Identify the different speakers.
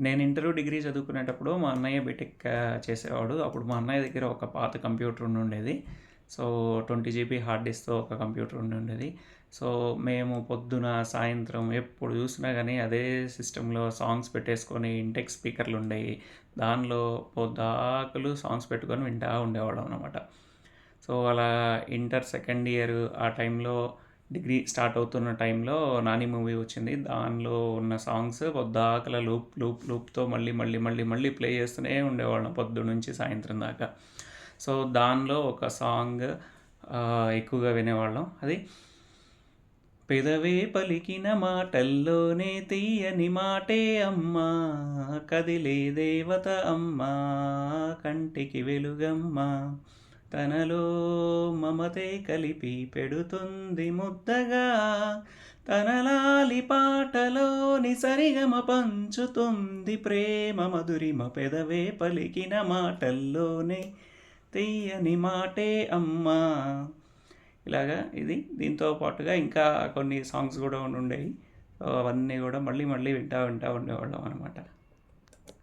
Speaker 1: నేను interview degree చదువుకునేటప్పుడు మా అన్నయ్య బీటెక్ చేసేవాడు. అప్పుడు మా అన్నయ్య దగ్గర ఒక పాత కంప్యూటర్ ఉండి ఉండేది. సో ట్వంటీ జీబీ హార్డ్ డిస్క్తో ఒక కంప్యూటర్ ఉండి ఉండేది. సో మేము పొద్దున సాయంత్రం ఎప్పుడు చూసినా కానీ అదే సిస్టంలో సాంగ్స్ పెట్టేసుకొని ఇంటెక్ స్పీకర్లు ఉండేవి. దానిలో పొద్దాకులు సాంగ్స్ పెట్టుకొని వింటా ఉండేవాళ్ళం అనమాట సో అలా ఇంటర్ సెకండ్ ఇయర్ ఆ టైంలో డిగ్రీ స్టార్ట్ అవుతున్న టైంలో నాని మూవీ వచ్చింది. దానిలో ఉన్న సాంగ్స్ పొద్దాకల లూప్ లూప్ లూప్తో మళ్ళీ మళ్ళీ మళ్ళీ మళ్ళీ ప్లే చేస్తూనే ఉండేవాళ్ళం పొద్దు నుంచి సాయంత్రం దాకా. సో దానిలో ఒక సాంగ్ ఎక్కువగా వినేవాళ్ళం. అది పెదవే పలికిన మాటల్లోనే తీయని మాటే అమ్మా కదిలే దేవత అమ్మా కంటికి వెలుగమ్మా. తనలో మమతే కలిపి పెడుతుంది ముద్దగా. తనలాలి పాటలోని సరిగమ పంచుతుంది ప్రేమ మధురిమ పెదవే పలికిన మాటల్లోనే. తీయని మాటే అమ్మా. ఇలాగా ఇది. దీంతో పాటుగా ఇంకా కొన్ని సాంగ్స్ కూడా ఉండేవి అవన్నీ కూడా మళ్ళీ మళ్ళీ వింటా వింటా ఉండేవాళ్ళం అనమాట